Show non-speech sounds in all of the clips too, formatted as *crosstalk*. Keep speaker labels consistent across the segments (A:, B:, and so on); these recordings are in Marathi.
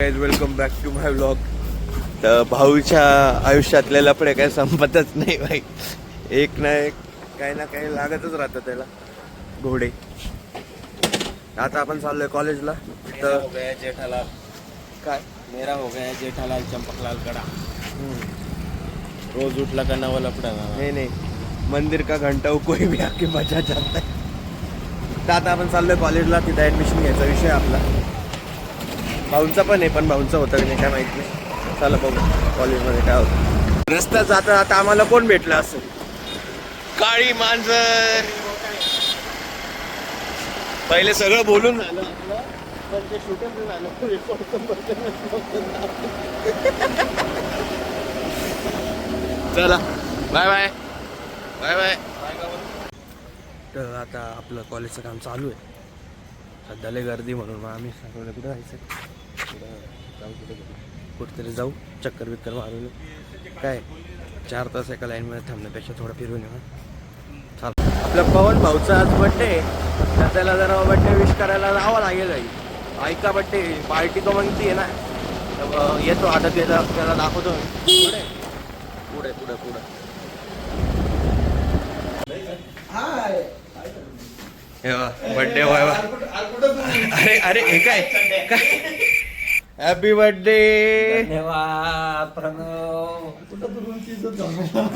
A: Welcome back to my vlog तर भाऊच्या आयुष्यातले लफडे काय संपतच नाही भाई. एक ना एक काही ना काही लागतच राहतं त्याला. घोडे. आता आपण चाललोय कॉलेजला
B: मेरा हो
A: तर
B: गया जेठालाल.
A: काय?
B: मेरा हो गया जेठालाल चंपकलाल गड़ा. रोज उठला का नवा लपड़ा
A: नाही नाही. मंदिर का घंटा हो, कोई भी आके बजा जाता तर आता आपण चाललोय कॉलेजला तिथं ऍडमिशन घ्यायचा विषय आपला. भाऊंचा पण आहे पण भाऊंचा होतं की नाही काय माहिती नाही. चला बघू कॉलेजमध्ये काय होतं. रस्ता जाता जाता आम्हाला कोण भेटलं असं काळी मांजर. पहिले सगळं बोलून झालं. पण ते झालं चला बाय बाय बाय बाय तर आता आपलं कॉलेजचं काम चालू आहे. सध्या लय गर्दी म्हणून मग आम्ही ठरवलं कुठं जायचं? कुठेतरी जाऊ चक्कर बिक्कर मारून. काय? चार तास एका लाईनमध्ये थांबण्यापेक्षा थोडं फिरून येऊ चाल. आपलं पवन भाऊचा आज बड्डे तर त्याला जरा बड्डे विश करायला जावं लागेल आई. ऐका बड्डे पार्टी तो म्हणती आहे ना. तर येतो आता त्याला त्याला दाखवतो. पुढे. पुढे पुढे पुढे. बर्थडे वा अरे अरे हे काय? हॅपी बर्थडे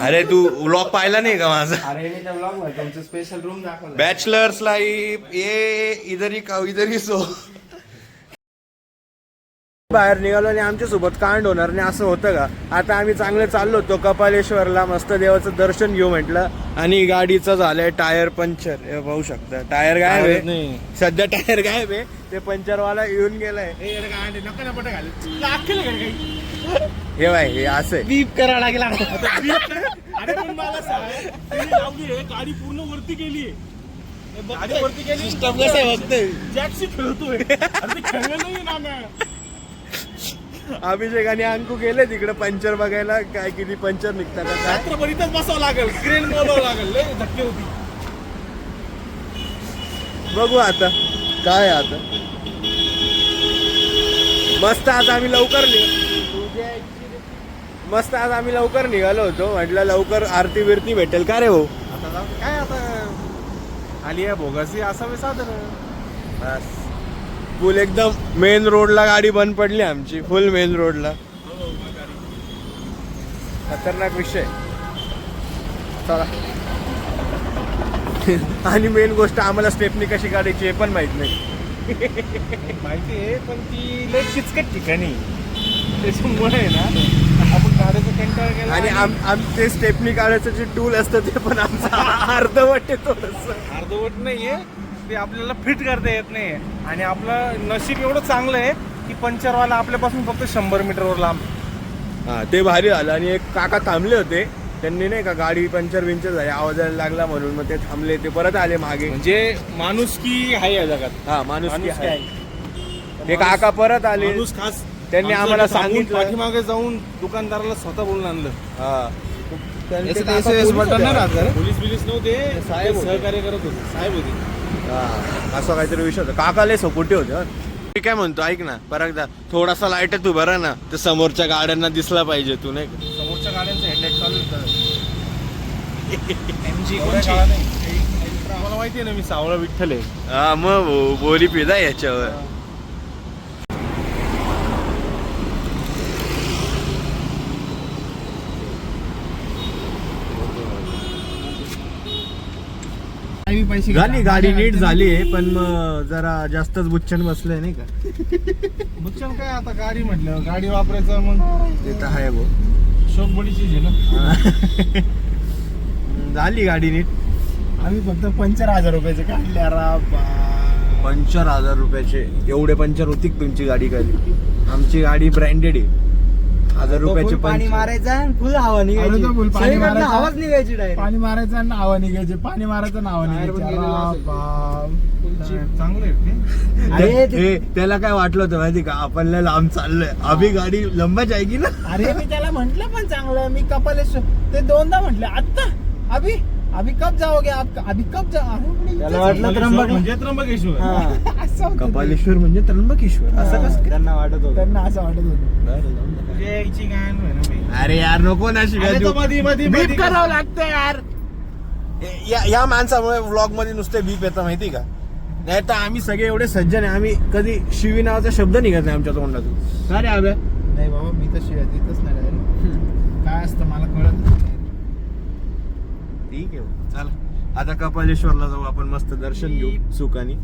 A: अरे तू व्लॉग पाहिला नाही का माझा?
B: स्पेशल रूम दाखवलं
A: बॅचलर्स लाईफ ये इधर ही का इधर ही सो. बाहेर निघालो आणि आमच्यासोबत कांड होणार नाही असं होतं का? आता आम्ही चांगले चाललो होतो कपालेश्वरला मस्त देवाचं दर्शन घेऊ म्हटलं. आणि गाडीचं झालंय टायर पंक्चर हे पाहू शकता. टायर गायब आहे.
B: नाही.
A: सध्या टायर गायब आहे. ते पंक्चरवाला येऊन गेलाय. हे बाय हे असं.
B: बीप करा लागला
C: अरे पण मला सांग तिने लावली आहे गाडी पूर्ण वरती केली गाडी वरती केली?
B: सिस्टम कसं आहे बघतोय.
C: जॅक्सी खेळतोय. अरे ते खेळलं नाही ना ना
A: अभिषेक आणि अंकू गेले तिकडे पंक्चर बघायला. काय किती पंक्चर निघतात
C: रात्रभर इथंच बसावं लागेल. क्रेन बोलावं लागेल. लय धक्के होती.
A: बघू आता. काय आता? मस्त आज आम्ही लवकर मस्त आज आम्ही लवकर निघालो होतो. म्हटलं लवकर आरती बिरती भेटेल का रे भाऊ?
C: आता. काय आता? आली आहे भोगासी असावे साधन.
A: बस. फुल एकदम मेन रोडला गाडी बंद पडली आमची. फुल मेन रोडला खतरनाक विषय. चला. *laughs* आणि मेन गोष्ट आम्हाला स्टेपनी कशी काढायची हे पण माहीत नाही.
C: माहिती आहे पण ती लय किचकट ठिकाणी त्याच्यामुळे आहे ना आपण गाड्याचा कंटाळ केला
A: आणि आम आमचे स्टेपनी काढायचं जे टूल असतं ते पण आमचं *laughs* अर्धवट थोडस.
C: अर्धवट नाहीये ते आपल्याला फिट करता येत नाही आणि आपलं नशीब एवढं चांगलं आहे की पंचरवाला आपल्यापासून फक्त शंभर मीटरवर लांब.
A: हा ते भारी झालं. आणि एक काका थांबले होते. त्यांनी नाही का गाडी पंचर बिंचर झाली आवाज यायला लागला म्हणून मग ते थांबले ते परत आले मागे.
C: म्हणजे माणूस की आहे या जगात.
A: हा माणूस
C: माणुसकी
A: आहे. ते काका परत आले.
C: माणूस खास
A: त्यांनी
C: आमचं
A: आम्हाला सांगितलं.
C: पाठीमागे जाऊन दुकानदाराला स्वतः बोलून आणलं.
A: हा. त्यांचे काका पोलीस होते?
C: पोलीस बिलीस नव्हते.
A: साहेब होते.
C: सहकार्य करत होते. साहेब होते.
A: हा, असं काहीतरी विषय होता. काकाले सपोर्टिव्ह होते हं. मी काय म्हणतो ऐक ना परत एकदा थोडासा लाइट तू बरं ना. ते समोरच्या गाड्यांना दिसला पाहिजे तू नाही का?
C: समोरच्या गाड्यांचं हेडलाईट चालू होतं काळा नाही. मला माहिती आहे ना मी सावळा विठ्ठल आहे.
A: हा मग भाऊ, बोली पिदा याच्यावर.
C: पैसे
A: झाली गाडी नीट झाली आहे पण मग जरा जास्तच बुच्चन बसलंय नाही का?
C: बुच्चन काय आता गाडी म्हटलं गाडी वापरायचं मग.
A: ते तर आहे भाऊ.
C: शोक बडी चीज आहे ना.
A: झाली गाडी नीट.
C: आम्ही फक्त पंचर हजार रुपयाचे काढले
A: पंचर हजार रुपयाचे. एवढे पंचर होती का तुमची गाडी खाली? आमची गाडी ब्रँडेड आहे. हजार रुपयाचे
B: पाणी मारायचं फुल हवा निघायची.
C: पाणी मारायचं.
B: हवाच निघायची डायरेक्ट
C: पाणी मारायचं नाव निघायचे. पाणी मारायचं
B: गेलेलं असेल.
C: चांगले
A: त्याला काय वाटलं होतं माहिती का? आपण लांब चाललोय. अभि गाडी लंबा जायगी ना?
C: अरे मी त्याला म्हंटल पण चांगलं. मी कपालेश्वर ते दोनदा म्हंटले आत्ता. अभि
B: अभी कब जाओगे आप? अभी कब जा
D: त्याला वाटलं त्र्यंबक
C: म्हणजे त्र्यंबकेश्वर. *laughs*
B: असं होतं ते.
A: कपालेश्वर म्हणजे त्र्यंबकेश्वर. असं कसं?
D: त्यांना वाटत होतं.
B: त्यांना असं वाटत होतं.
C: तुझ्या ना.
A: अरे यार नको ना शिव्या
C: अरे
A: देऊ.
C: तो मधी- मधी-
A: बीप
C: मधी-
A: करावं लागतं यार. हे- या या माणसामुळे व्लॉगमध्ये नुसते बीप येतं माहिती का? नाही तर आम्ही सगळे एवढे सज्जन आहे. आम्ही कधी शिवी नावाचा शब्द निघत नाही आमच्या तोंडातून. का रे आब्या
B: नाही बाबा मी तर शिवाय देतच नाही direct. काय असतं मला कळत नाही.
A: ठीक आहे. चल. आता कपालेश्वरला जाऊ आपण मस्त दर्शन घेऊ सुखानी.